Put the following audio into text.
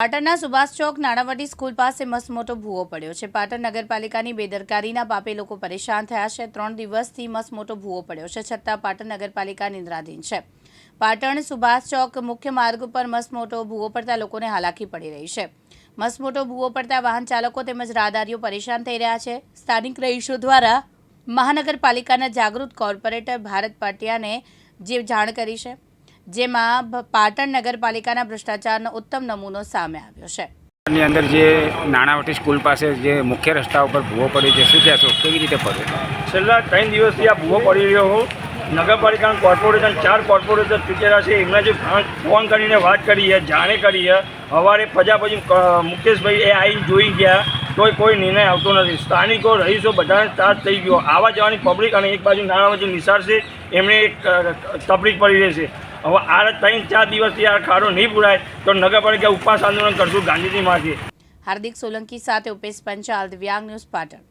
પાટણના સુભાષ ચોક નાણાવટી સ્કૂલ પાસે મસમોટો ભૂવો પડ્યો છે. પાટણ નગરપાલિકાની બેદરકારીના પાપે લોકો પરેશાન થયા છે. ત્રણ દિવસથી મસમોટો ભૂવો પડ્યો છે, છતાં પાટણ નગરપાલિકા નિંદ્રાધીન છે. પાટણ સુભાષ ચોક મુખ્ય માર્ગ ઉપર મસમોટો ભૂવો પડતા લોકોને હાલાકી પડી રહી છે. મસમોટો ભૂવો પડતા વાહન ચાલકો તેમજ રાહદારીઓ પરેશાન થઈ રહ્યા છે. સ્થાનિક રહીશો દ્વારા મહાનગરપાલિકાના જાગૃત કોર્પોરેટર ભારત પાટિયાને જે જાણ કરી છે જેમાં પાટણ નગરપાલિકાના ભ્રષ્ટાચારનો ઉત્તમ નમૂનો સામે આવ્યો છે. ની અંદર જે નાણાવટી સ્કૂલ પાસે જે મુખ્ય રસ્તા ઉપર ભૂવો પડ્યો છે શું કહેશો? કેવી રીતે પડ્યો? છેલ્લા ત્રણ દિવસથી આ ભૂવો પડી રહ્યો હું નગરપાલિકાના કોર્પોરેશન ચાર કોર્પોરેટર ચૂકેલા છે. એમણે જે ફોન- ફોન કરીને વાત કરી છે જાણે કરી છે. સવારે પજા પછી મુકેશભાઈ એ આવી જોઈ ગયા. તોય કોઈ નિર્ણય આવતો નથી. સ્થાનિકો રહીશો બધાને ત્રાસ થઈ ગયો. આવા જવાની પબ્લિક અને એક બાજુ નાણાં નિશાળ છે. એમણે એક તકલીફ પડી રહેશે હવે આ ત્રણ ચાર દિવસથી આ ખાડો નહીં પૂરાય તો નગરપાલિકા ઉપવાસ આંદોલન કરશું ગાંધીજી માંથી હાર્દિક સોલંકી સાથે ઉપેશ પંચાલ દિવ્યાંગ ન્યૂઝ પાટણ.